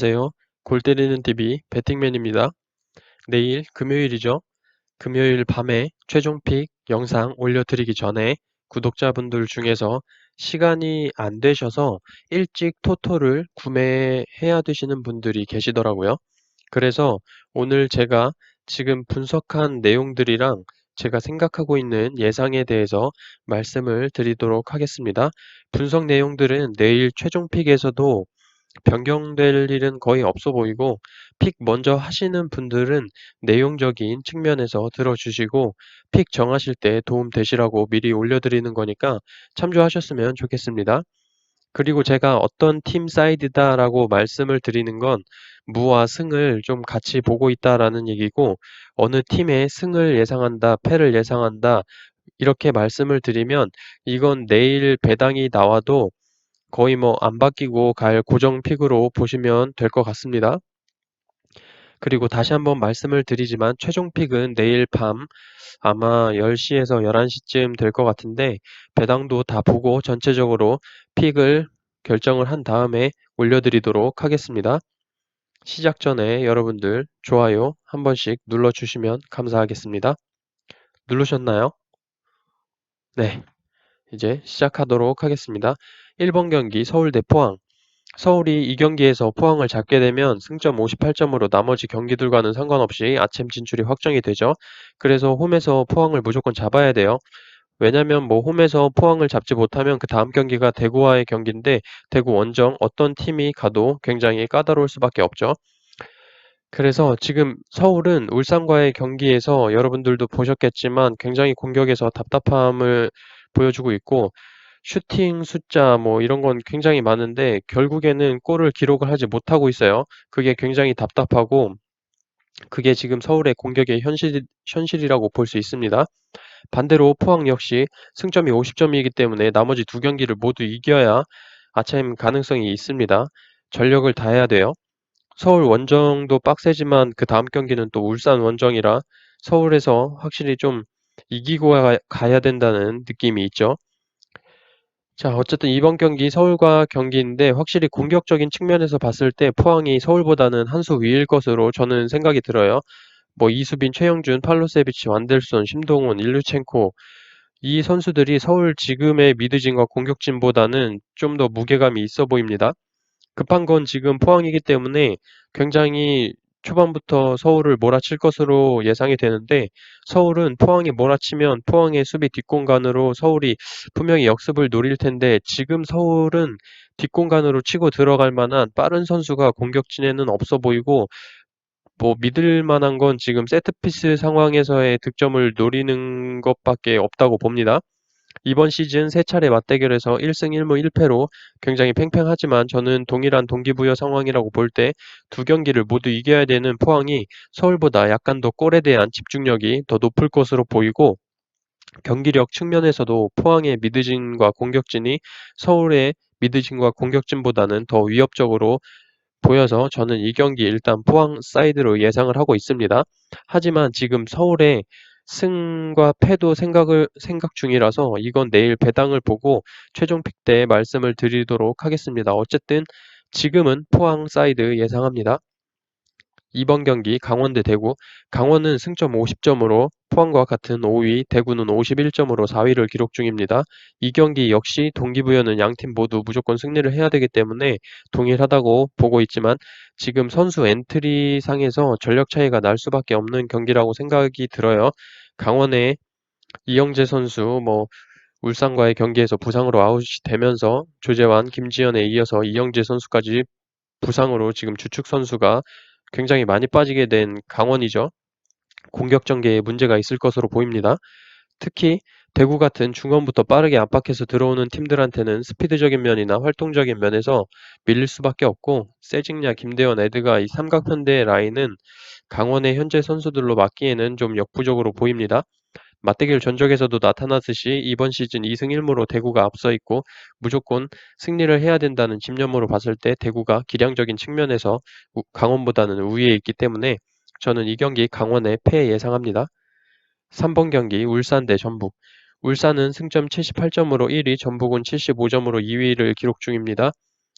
안녕하세요. 골 때리는 TV 배팅맨입니다. 내일 금요일이죠. 금요일 밤에 최종 픽 영상 올려드리기 전에 구독자분들 중에서 시간이 안 되셔서 일찍 토토를 구매해야 되시는 분들이 계시더라고요. 그래서 오늘 제가 지금 분석한 내용들이랑 제가 생각하고 있는 예상에 대해서 말씀을 드리도록 하겠습니다. 분석 내용들은 내일 최종 픽에서도 변경될 일은 거의 없어 보이고 픽 먼저 하시는 분들은 내용적인 측면에서 들어주시고 픽 정하실 때 도움 되시라고 미리 올려드리는 거니까 참조하셨으면 좋겠습니다. 그리고 제가 어떤 팀 사이드다라고 말씀을 드리는 건 무와 승을 좀 같이 보고 있다라는 얘기고 어느 팀의 승을 예상한다, 패를 예상한다 이렇게 말씀을 드리면 이건 내일 배당이 나와도 거의 뭐 안 바뀌고 갈 고정 픽으로 보시면 될 것 같습니다. 그리고 다시 한번 말씀을 드리지만 최종 픽은 내일 밤 아마 10시에서 11시쯤 될 것 같은데 배당도 다 보고 전체적으로 픽을 결정을 한 다음에 올려드리도록 하겠습니다. 시작 전에 여러분들 좋아요 한 번씩 눌러주시면 감사하겠습니다. 누르셨나요? 네. 이제 시작하도록 하겠습니다. 1번 경기 서울 대 포항 서울이 이 경기에서 포항을 잡게 되면 승점 58점으로 나머지 경기들과는 상관없이 아침 진출이 확정이 되죠. 그래서 홈에서 포항을 무조건 잡아야 돼요. 왜냐면 뭐 홈에서 포항을 잡지 못하면 그 다음 경기가 대구와의 경기인데 대구 원정 어떤 팀이 가도 굉장히 까다로울 수밖에 없죠. 그래서 지금 서울은 울산과의 경기에서 여러분들도 보셨겠지만 굉장히 공격에서 답답함을 보여주고 있고 슈팅 숫자 뭐 이런 건 굉장히 많은데 결국에는 골을 기록을 하지 못하고 있어요. 그게 굉장히 답답하고 그게 지금 서울의 공격의 현실, 현실이라고 볼 수 있습니다. 반대로 포항 역시 승점이 50점이기 때문에 나머지 두 경기를 모두 이겨야 아침 가능성이 있습니다. 전력을 다해야 돼요. 서울 원정도 빡세지만 그 다음 경기는 또 울산 원정이라 서울에서 확실히 좀 이기고 가 야 된다는 느낌이 있죠. 자, 어쨌든 이번 경기 서울과 경기인데 확실히 공격적인 측면에서 봤을 때 포항이 서울보다는 한 수 위일 것으로 저는 생각이 들어요. 뭐 이수빈, 최영준, 팔로세비치, 완델손, 심동훈, 일루첸코 이 선수들이 서울 지금의 미드진과 공격진보다는 좀 더 무게감이 있어 보입니다. 급한 건 지금 포항이기 때문에 굉장히 초반부터 서울을 몰아칠 것으로 예상이 되는데 서울은 포항이 몰아치면 포항의 수비 뒷공간으로 서울이 분명히 역습을 노릴 텐데 지금 서울은 뒷공간으로 치고 들어갈 만한 빠른 선수가 공격진에는 없어 보이고 뭐 믿을 만한 건 지금 세트피스 상황에서의 득점을 노리는 것밖에 없다고 봅니다. 이번 시즌 세 차례 맞대결에서 1승 1무 1패로 굉장히 팽팽하지만 저는 동일한 동기부여 상황이라고 볼 때 두 경기를 모두 이겨야 되는 포항이 서울보다 약간 더 골에 대한 집중력이 더 높을 것으로 보이고 경기력 측면에서도 포항의 미드진과 공격진이 서울의 미드진과 공격진보다는 더 위협적으로 보여서 저는 이 경기 일단 포항 사이드로 예상을 하고 있습니다. 하지만 지금 서울의 승과 패도 생각을 생각 중이라서 이건 내일 배당을 보고 최종 픽 때 말씀을 드리도록 하겠습니다. 어쨌든 지금은 포항 사이드 예상합니다. 이번 경기 강원 대 대구 강원은 승점 50점으로 포항과 같은 5위 대구는 51점으로 4위를 기록 중입니다. 이 경기 역시 동기부여는 양팀 모두 무조건 승리를 해야 되기 때문에 동일하다고 보고 있지만 지금 선수 엔트리 상에서 전력 차이가 날 수밖에 없는 경기라고 생각이 들어요. 강원의 이영재 선수 뭐 울산과의 경기에서 부상으로 아웃이 되면서 조재환, 김지현에 이어서 이영재 선수까지 부상으로 지금 주축 선수가 굉장히 많이 빠지게 된 강원이죠. 공격 전개에 문제가 있을 것으로 보입니다. 특히 대구 같은 중원부터 빠르게 압박해서 들어오는 팀들한테는 스피드적인 면이나 활동적인 면에서 밀릴 수밖에 없고 세징야, 김대원, 에드가 이 삼각편대 라인은 강원의 현재 선수들로 맞기에는 좀 역부족으로 보입니다. 맞대결 전적에서도 나타났듯이 이번 시즌 2승 1무로 대구가 앞서 있고 무조건 승리를 해야 된다는 집념으로 봤을 때 대구가 기량적인 측면에서 강원보다는 우위에 있기 때문에 저는 이 경기 강원의 패 예상합니다. 3번 경기 울산 대 전북 울산은 승점 78점으로 1위, 전북은 75점으로 2위를 기록 중입니다.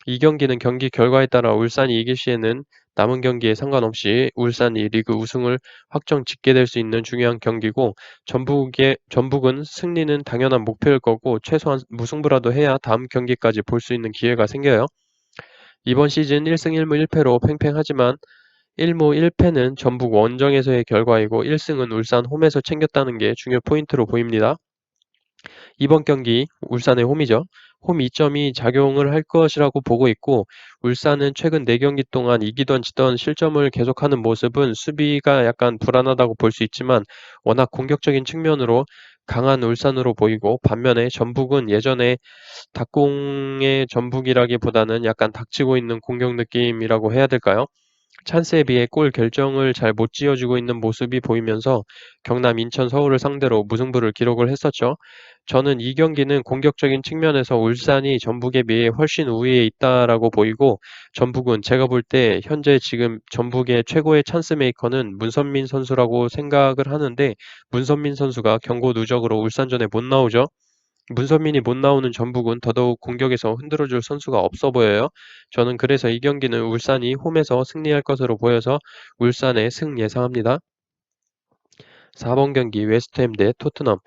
이 경기는 경기 결과에 따라 울산이 이길 시에는 남은 경기에 상관없이 울산이 리그 우승을 확정 짓게 될 수 있는 중요한 경기고 전북의 전북은 승리는 당연한 목표일 거고 최소한 무승부라도 해야 다음 경기까지 볼 수 있는 기회가 생겨요. 이번 시즌 1승 1무 1패로 팽팽하지만 1무 1패는 전북 원정에서의 결과이고 1승은 울산 홈에서 챙겼다는 게 중요 포인트로 보입니다. 이번 경기 울산의 홈이죠. 홈 2점이 작용을 할 것이라고 보고 있고 울산은 최근 4경기 동안 이기던 지던 실점을 계속하는 모습은 수비가 약간 불안하다고 볼 수 있지만 워낙 공격적인 측면으로 강한 울산으로 보이고 반면에 전북은 예전에 닭공의 전북이라기보다는 약간 닥치고 있는 공격 느낌이라고 해야 될까요? 찬스에 비해 골 결정을 잘 못 지어주고 있는 모습이 보이면서 경남, 인천, 서울을 상대로 무승부를 기록을 했었죠. 저는 이 경기는 공격적인 측면에서 울산이 전북에 비해 훨씬 우위에 있다라고 보이고 전북은 제가 볼 때 현재 지금 전북의 최고의 찬스 메이커는 문선민 선수라고 생각을 하는데 문선민 선수가 경고 누적으로 울산전에 못 나오죠. 문선민이 못 나오는 전북은 더더욱 공격에서 흔들어줄 선수가 없어 보여요. 저는 그래서 이 경기는 울산이 홈에서 승리할 것으로 보여서 울산의 승 예상합니다. 4번 경기 웨스트햄 대 토트넘.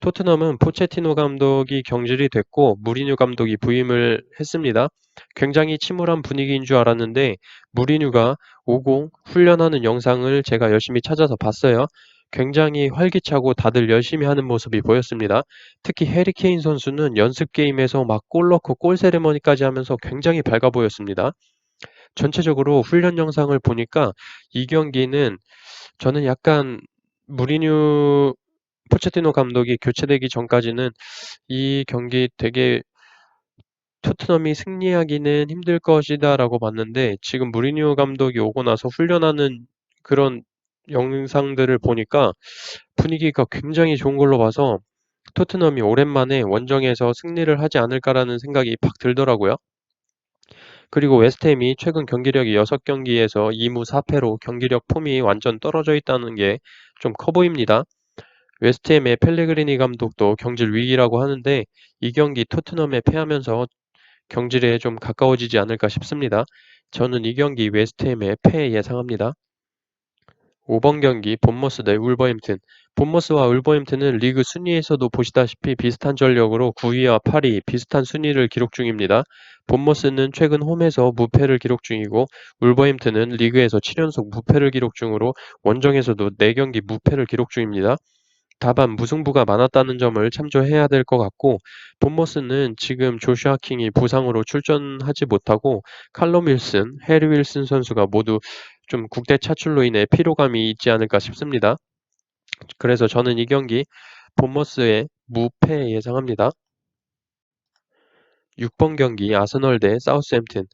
토트넘은 포체티노 감독이 경질이 됐고 무리뉴 감독이 부임을 했습니다. 굉장히 침울한 분위기인 줄 알았는데 무리뉴가 오고 훈련하는 영상을 제가 열심히 찾아서 봤어요. 굉장히 활기차고 다들 열심히 하는 모습이 보였습니다. 특히 해리 케인 선수는 연습 게임에서 막 골 넣고 골 세레머니까지 하면서 굉장히 밝아 보였습니다. 전체적으로 훈련 영상을 보니까 이 경기는 저는 약간 무리뉴 포체티노 감독이 교체되기 전까지는 이 경기 되게 토트넘이 승리하기는 힘들 것이다라고 봤는데 지금 무리뉴 감독이 오고 나서 훈련하는 그런 영상들을 보니까 분위기가 굉장히 좋은 걸로 봐서 토트넘이 오랜만에 원정에서 승리를 하지 않을까라는 생각이 팍 들더라고요. 그리고 웨스트햄이 최근 경기력이 6경기에서 2무 4패로 경기력 폼이 완전 떨어져 있다는 게 좀 커 보입니다. 웨스트햄의 펠레그리니 감독도 경질 위기라고 하는데 이 경기 토트넘에 패하면서 경질에 좀 가까워지지 않을까 싶습니다. 저는 이 경기 웨스트햄의 패 예상합니다. 5번 경기 본머스 대 울버햄튼. 본머스와 울버햄튼은 리그 순위에서도 보시다시피 비슷한 전력으로 9위와 8위 비슷한 순위를 기록 중입니다. 본머스는 최근 홈에서 무패를 기록 중이고 울버햄튼은 리그에서 7연속 무패를 기록 중으로 원정에서도 4경기 무패를 기록 중입니다. 다만 무승부가 많았다는 점을 참조해야 될 것 같고 본머스는 지금 조슈아 킹이 부상으로 출전하지 못하고 칼럼 윌슨, 해리 윌슨 선수가 모두 좀 국대 차출로 인해 피로감이 있지 않을까 싶습니다. 그래서 저는 이 경기 본머스의 무패 예상합니다. 6번 경기 아스널 대 사우스햄튼.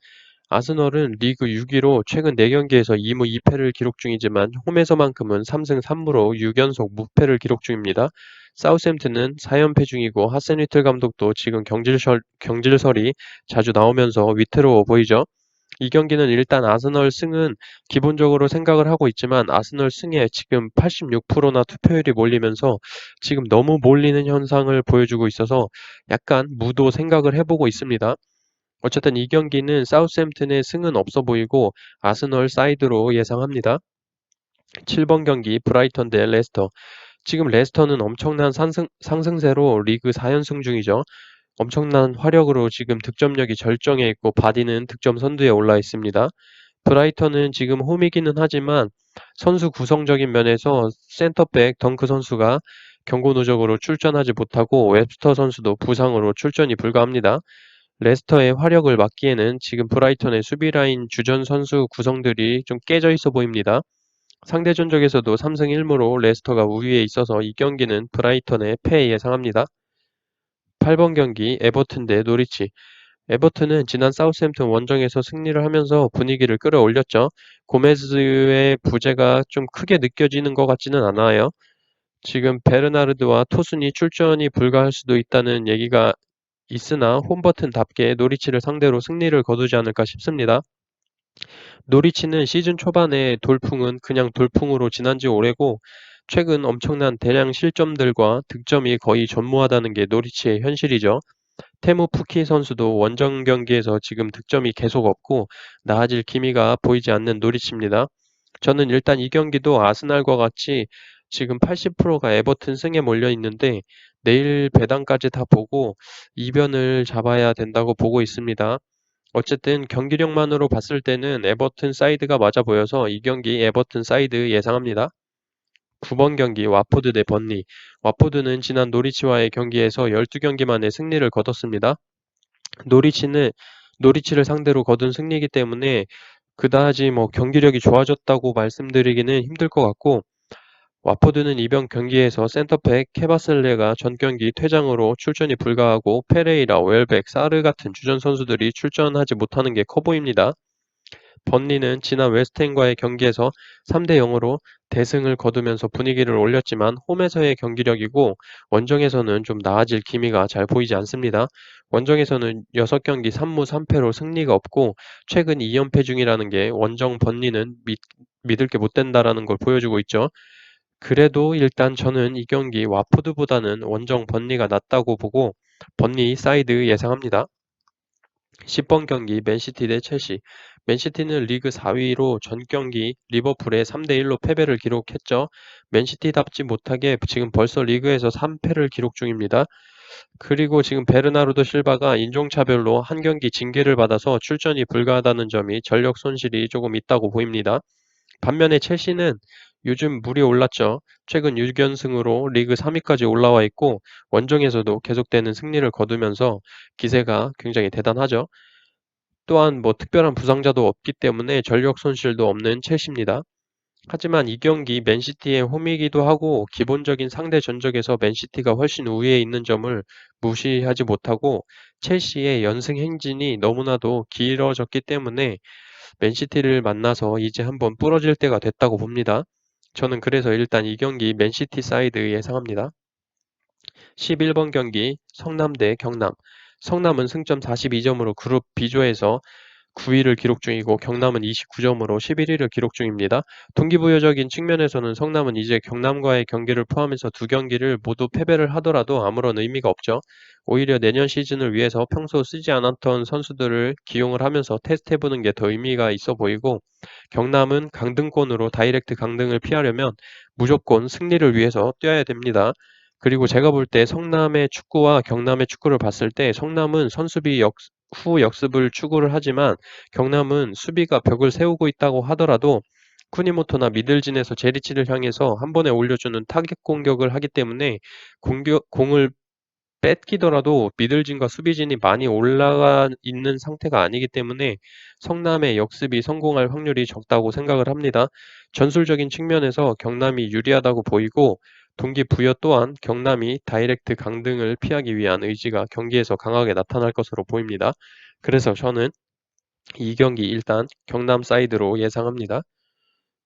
아스널은 리그 6위로 최근 4경기에서 2무 2패를 기록 중이지만 홈에서만큼은 3승 3무로 6연속 무패를 기록 중입니다. 사우스햄튼은 4연패 중이고 하센 위틀 감독도 지금 경질설, 경질설이 자주 나오면서 위태로워 보이죠. 이 경기는 일단 아스널 승은 기본적으로 생각을 하고 있지만 아스널 승에 지금 86%나 투표율이 몰리면서 지금 너무 몰리는 현상을 보여주고 있어서 약간 무도 생각을 해보고 있습니다. 어쨌든 이 경기는 사우스햄튼의 승은 없어 보이고 아스널 사이드로 예상합니다. 7번 경기 브라이턴 대 레스터. 지금 레스터는 엄청난 상승, 상승세로 리그 4연승 중이죠. 엄청난 화력으로 지금 득점력이 절정에 있고 바디는 득점 선두에 올라 있습니다. 브라이턴은 지금 홈이기는 하지만 선수 구성적인 면에서 센터백 덩크 선수가 경고 누적으로 출전하지 못하고 웹스터 선수도 부상으로 출전이 불가합니다. 레스터의 화력을 막기에는 지금 브라이턴의 수비 라인 주전 선수 구성들이 좀 깨져 있어 보입니다. 상대 전적에서도 3승 1무로 레스터가 우위에 있어서 이 경기는 브라이턴의 패 예상합니다. 8번 경기 에버튼 대 노리치. 에버튼은 지난 사우스햄튼 원정에서 승리를 하면서 분위기를 끌어올렸죠. 고메즈의 부재가 좀 크게 느껴지는 것 같지는 않아요. 지금 베르나르드와 토순이 출전이 불가할 수도 있다는 얘기가 있으나 홈버튼답게 노리치를 상대로 승리를 거두지 않을까 싶습니다. 노리치는 시즌 초반에 돌풍은 그냥 돌풍으로 지난 지 오래고 최근 엄청난 대량 실점들과 득점이 거의 전무하다는 게 노리치의 현실이죠. 테무 푸키 선수도 원정 경기에서 지금 득점이 계속 없고 나아질 기미가 보이지 않는 노리치입니다. 저는 일단 이 경기도 아스날과 같이 지금 80%가 에버튼 승에 몰려 있는데 내일 배당까지 다 보고 이변을 잡아야 된다고 보고 있습니다. 어쨌든 경기력만으로 봤을 때는 에버튼 사이드가 맞아 보여서 이 경기 에버튼 사이드 예상합니다. 9번 경기 와포드 대 번리. 와포드는 지난 노리치와의 경기에서 12경기 만에 승리를 거뒀습니다. 노리치는 노리치를 상대로 거둔 승리이기 때문에 그다지 뭐 경기력이 좋아졌다고 말씀드리기는 힘들 것 같고 와포드는 이번 경기에서 센터백 케바슬레가 전 경기 퇴장으로 출전이 불가하고 페레이라, 웰백, 사르 같은 주전 선수들이 출전하지 못하는 게 커 보입니다. 번리는 지난 웨스트햄과의 경기에서 3대 0으로 대승을 거두면서 분위기를 올렸지만 홈에서의 경기력이고 원정에서는 좀 나아질 기미가 잘 보이지 않습니다. 원정에서는 6경기 3무 3패로 승리가 없고 최근 2연패 중이라는 게 원정 번리는 믿, 믿을 게 못 된다라는 걸 보여주고 있죠. 그래도 일단 저는 이 경기 와포드보다는 원정 번리가 낫다고 보고 번리 사이드 예상합니다. 10번 경기 맨시티 대 첼시. 맨시티는 리그 4위로 전 경기 리버풀에 3대 1로 패배를 기록했죠. 맨시티답지 못하게 지금 벌써 리그에서 3패를 기록 중입니다. 그리고 지금 베르나르도 실바가 인종차별로 한 경기 징계를 받아서 출전이 불가하다는 점이 전력 손실이 조금 있다고 보입니다. 반면에 첼시는 요즘 물이 올랐죠. 최근 6연승으로 리그 3위까지 올라와 있고 원정에서도 계속되는 승리를 거두면서 기세가 굉장히 대단하죠. 또한 뭐 특별한 부상자도 없기 때문에 전력 손실도 없는 첼시입니다. 하지만 이 경기 맨시티의 홈이기도 하고 기본적인 상대 전적에서 맨시티가 훨씬 우위에 있는 점을 무시하지 못하고 첼시의 연승 행진이 너무나도 길어졌기 때문에 맨시티를 만나서 이제 한번 부러질 때가 됐다고 봅니다. 저는 그래서 일단 이 경기 맨시티 사이드 예상합니다. 11번 경기 성남 대 경남. 성남은 승점 42점으로 그룹 B조에서 9위를 기록 중이고 경남은 29점으로 11위를 기록 중입니다. 동기부여적인 측면에서는 성남은 이제 경남과의 경기를 포함해서 두 경기를 모두 패배를 하더라도 아무런 의미가 없죠. 오히려 내년 시즌을 위해서 평소 쓰지 않았던 선수들을 기용을 하면서 테스트해보는 게 더 의미가 있어 보이고 경남은 강등권으로 다이렉트 강등을 피하려면 무조건 승리를 위해서 뛰어야 됩니다. 그리고 제가 볼 때 성남의 축구와 경남의 축구를 봤을 때 성남은 선수비 역, 후 역습을 추구를 하지만 경남은 수비가 벽을 세우고 있다고 하더라도 쿠니모토나 미들진에서 제리치를 향해서 한 번에 올려주는 타겟 공격을 하기 때문에 공격, 공을 뺏기더라도 미들진과 수비진이 많이 올라가 있는 상태가 아니기 때문에 성남의 역습이 성공할 확률이 적다고 생각을 합니다. 전술적인 측면에서 경남이 유리하다고 보이고 동기부여 또한 경남이 다이렉트 강등을 피하기 위한 의지가 경기에서 강하게 나타날 것으로 보입니다. 그래서 저는 이 경기 일단 경남 사이드로 예상합니다.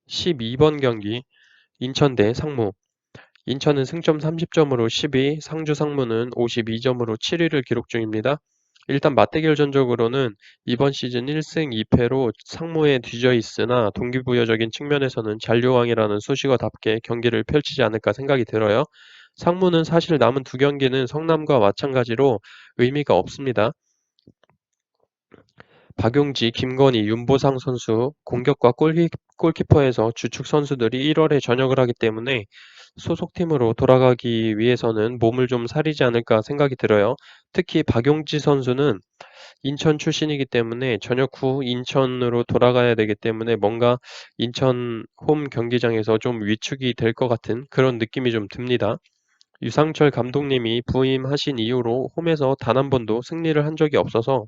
12번 경기 인천 대 상무 인천은 승점 30점으로 10위, 상주 상무는 52점으로 7위를 기록 중입니다. 일단 맞대결 전적으로는 이번 시즌 1승 2패로 상무에 뒤져 있으나 동기부여적인 측면에서는 잔류왕이라는 수식어답게 경기를 펼치지 않을까 생각이 들어요. 상무는 사실 남은 두 경기는 성남과 마찬가지로 의미가 없습니다. 박용지, 김건희, 윤보상 선수 공격과 골키, 골키퍼에서 주축 선수들이 1월에 전역을 하기 때문에 소속팀으로 돌아가기 위해서는 몸을 좀 사리지 않을까 생각이 들어요. 특히 박용지 선수는 인천 출신이기 때문에 전역 후 인천으로 돌아가야 되기 때문에 뭔가 인천 홈 경기장에서 좀 위축이 될 것 같은 그런 느낌이 좀 듭니다. 유상철 감독님이 부임하신 이후로 홈에서 단 한 번도 승리를 한 적이 없어서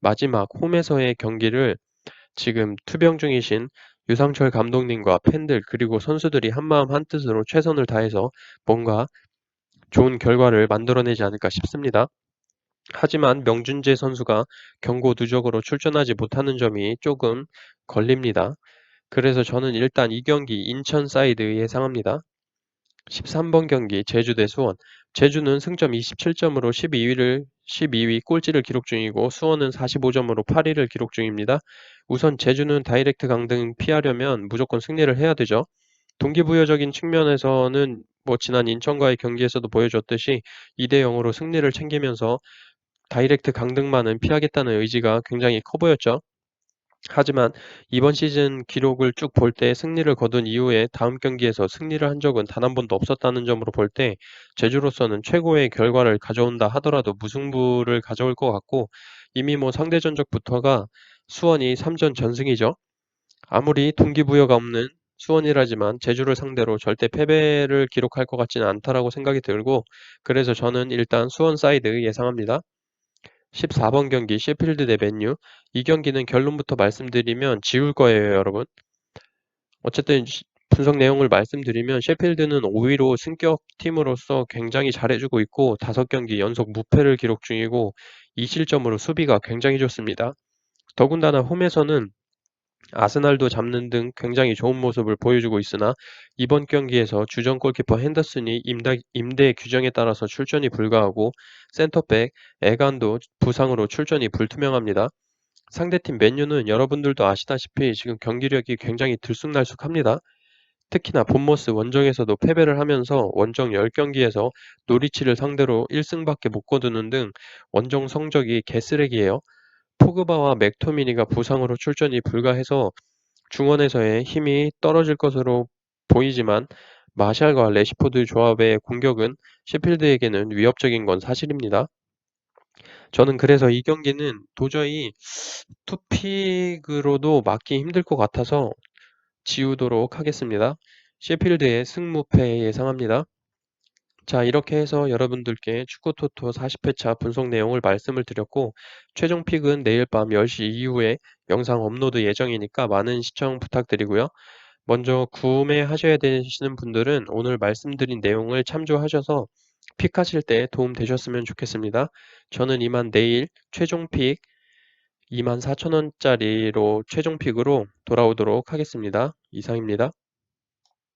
마지막 홈에서의 경기를 지금 투병 중이신 유상철 감독님과 팬들 그리고 선수들이 한마음 한뜻으로 최선을 다해서 뭔가 좋은 결과를 만들어내지 않을까 싶습니다. 하지만 명준재 선수가 경고 누적으로 출전하지 못하는 점이 조금 걸립니다. 그래서 저는 일단 이 경기 인천 사이드 예상합니다. 13번 경기 제주 대 수원. 제주는 승점 27점으로 12위를 12위 꼴찌를 기록 중이고 수원은 45점으로 8위를 기록 중입니다. 우선 제주는 다이렉트 강등 피하려면 무조건 승리를 해야 되죠. 동기부여적인 측면에서는 뭐 지난 인천과의 경기에서도 보여줬듯이 2대 0으로 승리를 챙기면서 다이렉트 강등만은 피하겠다는 의지가 굉장히 커 보였죠. 하지만 이번 시즌 기록을 쭉 볼 때 승리를 거둔 이후에 다음 경기에서 승리를 한 적은 단 한 번도 없었다는 점으로 볼 때 제주로서는 최고의 결과를 가져온다 하더라도 무승부를 가져올 것 같고 이미 뭐 상대 전적부터가 수원이 3전 전승이죠. 아무리 동기부여가 없는 수원이라지만 제주를 상대로 절대 패배를 기록할 것 같지는 않다라고 생각이 들고 그래서 저는 일단 수원 사이드 예상합니다. 14번 경기 셰필드 대 맨유 이 경기는 결론부터 말씀드리면 지울 거예요, 여러분. 어쨌든 시- 분석 내용을 말씀드리면 셰필드는 5위로 승격 팀으로서 굉장히 잘해주고 있고 5경기 연속 무패를 기록 중이고 이 실점으로 수비가 굉장히 좋습니다. 더군다나 홈에서는 아스날도 잡는 등 굉장히 좋은 모습을 보여주고 있으나 이번 경기에서 주전 골키퍼 핸더슨이 임대 규정에 따라서 출전이 불가하고 센터백 에간도 부상으로 출전이 불투명합니다. 상대팀 맨유는 여러분들도 아시다시피 지금 경기력이 굉장히 들쑥날쑥합니다. 특히나 본머스 원정에서도 패배를 하면서 원정 10경기에서 노리치를 상대로 1승밖에 못 거두는 등 원정 성적이 개쓰레기예요. 포그바와 맥토미니가 부상으로 출전이 불가해서 중원에서의 힘이 떨어질 것으로 보이지만 마샬과 레시포드 조합의 공격은 셰필드에게는 위협적인 건 사실입니다. 저는 그래서 이 경기는 도저히 투픽으로도 막기 힘들 것 같아서 지우도록 하겠습니다. 셰필드의 승무패 예상합니다. 자, 이렇게 해서 여러분들께 축구 토토 40회차 분석 내용을 말씀을 드렸고, 최종 픽은 내일 밤 10시 이후에 영상 업로드 예정이니까 많은 시청 부탁드리고요. 먼저 구매하셔야 되시는 분들은 오늘 말씀드린 내용을 참조하셔서 픽하실 때 도움 되셨으면 좋겠습니다. 저는 이만 내일 최종 픽 24,000원짜리로 최종 픽으로 돌아오도록 하겠습니다. 이상입니다.